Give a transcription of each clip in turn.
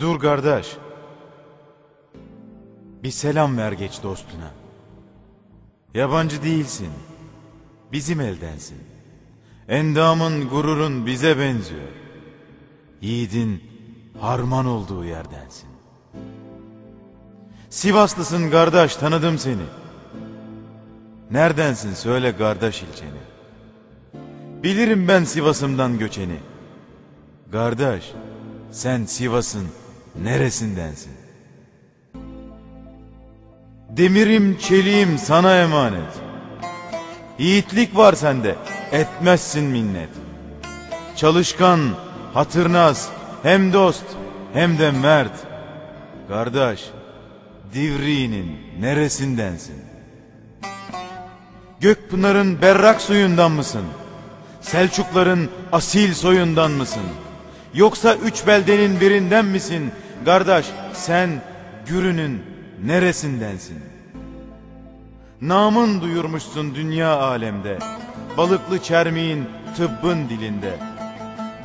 Dur kardeş. Bir selam ver geç dostuna. Yabancı değilsin. Bizim eldensin. Endamın gururun bize benziyor. Yiğidin harman olduğu yerdensin. Sivaslısın kardeş tanıdım seni. Neredensin söyle kardeş ilçeni. Bilirim ben Sivas'ımdan göçeni. Kardeş sen Sivas'ın neresindensin? Demirim çeliğim sana emanet. Yiğitlik var sende etmezsin minnet. Çalışkan, hatırnaz, hem dost hem de mert. Kardeş, Divriğinin neresindensin? Gökpınar'ın berrak suyundan mısın? Selçukların asil soyundan mısın? Yoksa üç beldenin birinden misin? Kardeş sen Gürün'ün neresindensin? Namın duyurmuşsun dünya alemde. Balıklı çermiğin tıbbın dilinde.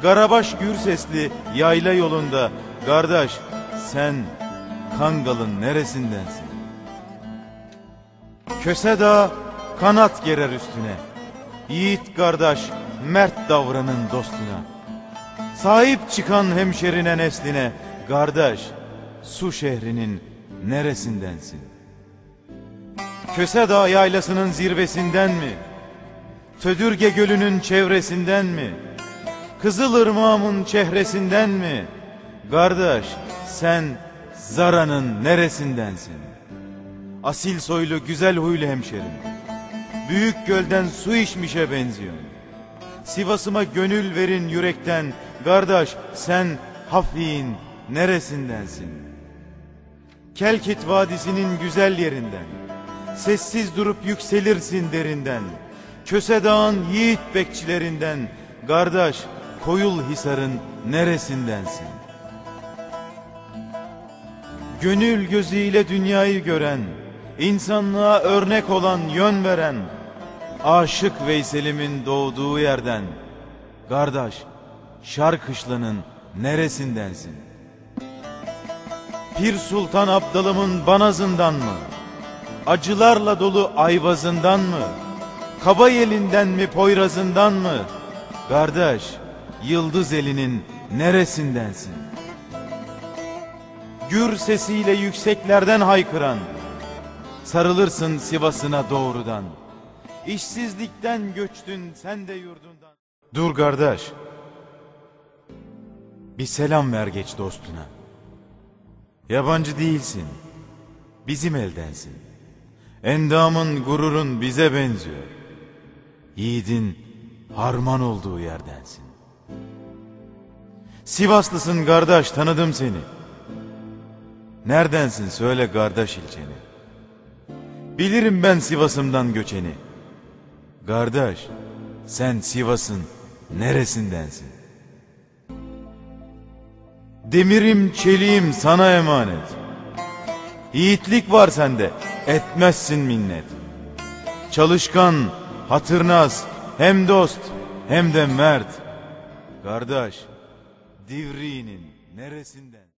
Garabaş gür sesli yayla yolunda. Kardeş sen Kangal'ın neresindensin? Köse Dağı kanat gerer üstüne. Yiğit kardeş mert davranın dostuna. Sahip çıkan hemşerine nesline. Kardeş su şehrinin neresindensin? Köse Dağı yaylasının zirvesinden mi? Tödürge gölünün çevresinden mi? Kızılırmağımın çehresinden mi? Kardeş sen Zara'nın neresindensin? Asil soylu güzel huylu hemşerim. Büyük gölden su içmişe benziyorsun. Sivas'ıma gönül verin yürekten. Kardeş sen Hafi'in neresindensin? Kelkit Vadisi'nin güzel yerinden. Sessiz durup yükselirsin derinden. Köse Dağ'ın yiğit bekçilerinden. Kardeş Koyul Hisar'ın neresindensin? Gönül gözüyle dünyayı gören, insanlığa örnek olan yön veren, aşık Veysel'imin doğduğu yerden, kardeş Şarkışla'nın neresindensin? Pir Sultan Abdalımın banazından mı? Acılarla dolu ayvazından mı? Kaba yelinden mi poyrazından mı? Kardeş, Yıldız elinin neresindensin? Gür sesiyle yükseklerden haykıran, sarılırsın Sivas'ına doğrudan. İşsizlikten göçtün sen de yurdundan. Dur kardeş, bir selam ver geç dostuna. Yabancı değilsin, bizim eldensin. Endamın gururun bize benziyor. Yiğidin harman olduğu yerdensin. Sivaslısın kardeş tanıdım seni. Neredensin söyle kardeş ilçeni. Bilirim ben Sivas'ımdan göçeni. Kardeş sen Sivas'ın neresindensin? Demirim çeliğim sana emanet. Yiğitlik var sende etmezsin minnet. Çalışkan, hatırnaz, hem dost hem de mert. Kardeş, Divriğinin neresinden?